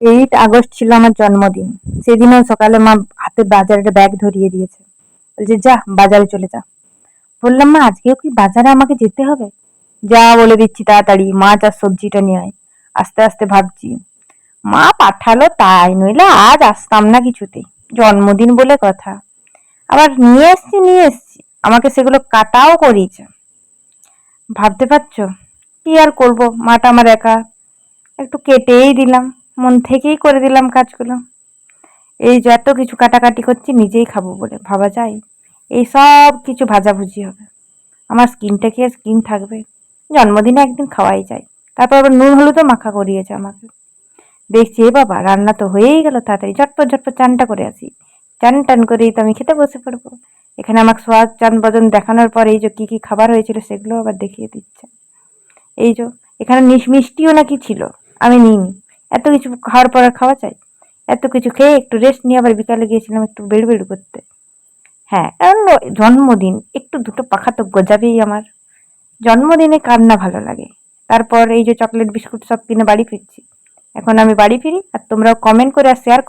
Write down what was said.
Eight August ছিল আমার জন্মদিন। সেদিনও সকালে মা হাতে বাজারের ব্যাগ ধরিয়ে দিয়েছে। বলছে, যা, বাজারে চলে যা। বললাম, মা, আজকেও কি বাজারে আমাকে যেতে হবে? যা, বলে দিচ্ছি তাড়াতাড়ি, মাছ আর সবজিটা নিয়ে আয়। আস্তে আস্তে ভাবছি, মা পাঠালো তাই, নইলে আজ আসতাম না কিছুতেই জন্মদিন বলে কথা। আবার নিয়ে এসছি নিয়ে এসছি, আমাকে সেগুলো কাটাও করিয়েছে। ভাবতে পারছ? কি আর করব? মাটা আমার একা। একটু কেটেই দিলাম। মন থেকেই করে দিলাম কাজগুলো। এই যত কিছু কাটাকাটি করছি, নিজেই খাব বলে। ভাবা যায়? এই সব কিছু ভাজাভুজি হবে। আমার স্কিনটা আর স্কিন থাকবে? জন্মদিনে একদিন খাওয়াই যায়। তারপর আবার নুন হলুদও মাখা করিয়েছে আমাকে। দেখছি, এ বাবা, রান্না তো হয়েই গেল তাড়াতাড়ি। ঝটপট ঝটপট চানটা করে আসি। চান টান করেই তো আমি খেতে বসে পড়ব। এখানে আমাকে সোয়াদ চান বদন দেখানোর পর এই যে কী কী খাবার হয়েছিল সেগুলো আবার দেখিয়ে দিচ্ছে। এই যে, এখানে মিষ্টিও নাকি ছিল। আমি নিইনি। এত কিছু খাওয়ার পর খাওয়া চাই? এত কিছু খেয়ে একটু রেস্ট নিয়ে আবার বিকালে গিয়েছিলাম একটু বেড়ু বেড়ু করতে। হ্যাঁ কারণ জন্মদিন, একটু দুটো পাখা তো গজাবেই আমার। জন্মদিনে কার না ভালো লাগে? তারপর এই যে চকলেট বিস্কুট সব কিনে বাড়ি ফিরছি। এখন আমি বাড়ি ফিরি আর তোমরাও কমেন্ট করে আর শেয়ার